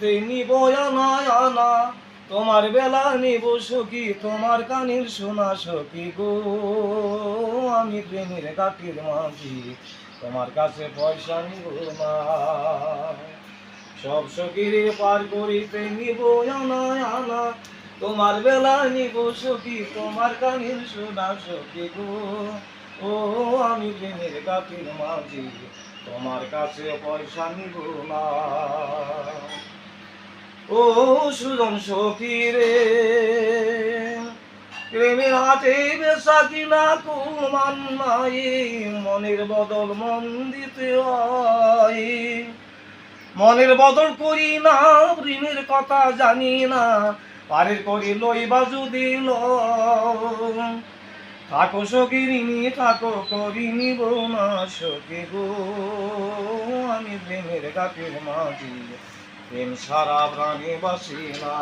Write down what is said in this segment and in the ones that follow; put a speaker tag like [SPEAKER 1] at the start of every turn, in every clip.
[SPEAKER 1] নিব আনা তোমার বেলা নিব সখী, তোমার কানের শোনা সখী গো। আমি প্রেমের কাটির মাঝি, তোমার কাছে পয়সা নিব না। সব সখীরে পার করিতে নিব আনা আনা তোমার বেলা নিব সখী, তোমার কানের শোনা সখী গো। ও, আমি প্রেমের কাটির মাঝি, তোমার কাছে পয়সা নিব না। ও সুজন সখীরে, প্রেমের হাতে বেসা কিনা কুমান নাই মনের বদল মন দিতে হয়। মনের বদল করি না, প্রেমের কথা জানি না, পারের করি লইবা যদি থাকো সকিরিনি থাকো করি নিব না সখী গো, আমি প্রেমের গাছের মাঝি প্রেম সারা প্রাণী বাসি না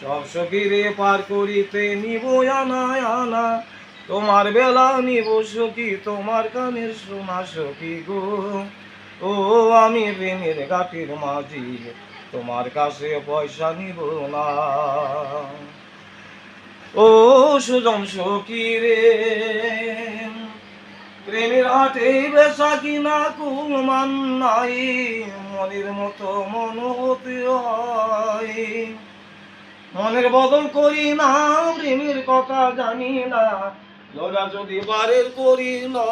[SPEAKER 1] সব সখীরে পার করিতে নিব আনা আনা। তোমার বেলা নিব সখী, তোমার কানের শোনা সখী গো। ও, আমি প্রেমের গাটির মাঝি, তোমার কাছে পয়সা নিব না। ও, সুজন সখী রে কুমান নাই, মনের মতো মন হতে হয়। মনের বদল করি না, প্রেমের কথা জানি না লোরা যদি বারের করি না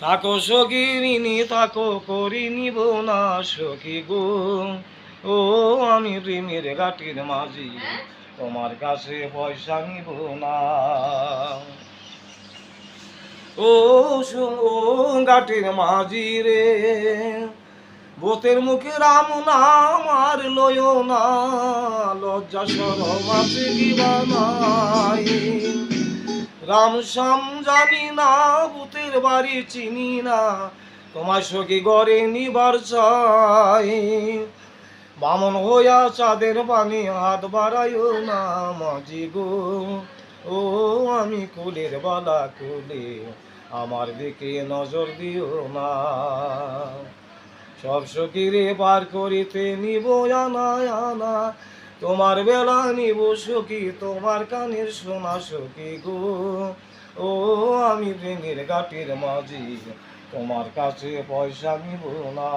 [SPEAKER 1] থাকো থাকো করি নিব না সখী গো। ও, আমি প্রেমের গাটির মাঝি, তোমার কাছে পয়সা নিব না। ও গাটির মাঝি রে, বোতের মুখে রাম নাম আর লয় না, লজ্জা সরম আছে নাই রাম শ্যাম জানি না, ভূতের বাড়ি চিনি না, তোমার সখী গড়ে নিবার চাই। বামন হইয়া চাঁদের পানি হাত বাড়াইও না মাঝি গো। ও আমি কুলের বালা কুলে, আমার দিকে নজর দিও না। সব সখীরে পার করিতে নিব আনা আনা, তোমার বেলা নিব সখী, তোমার কানের শোনা সখী গো। ও আমি প্রেমের গাটির মাঝি, তোমার কাছে পয়সা নিব না।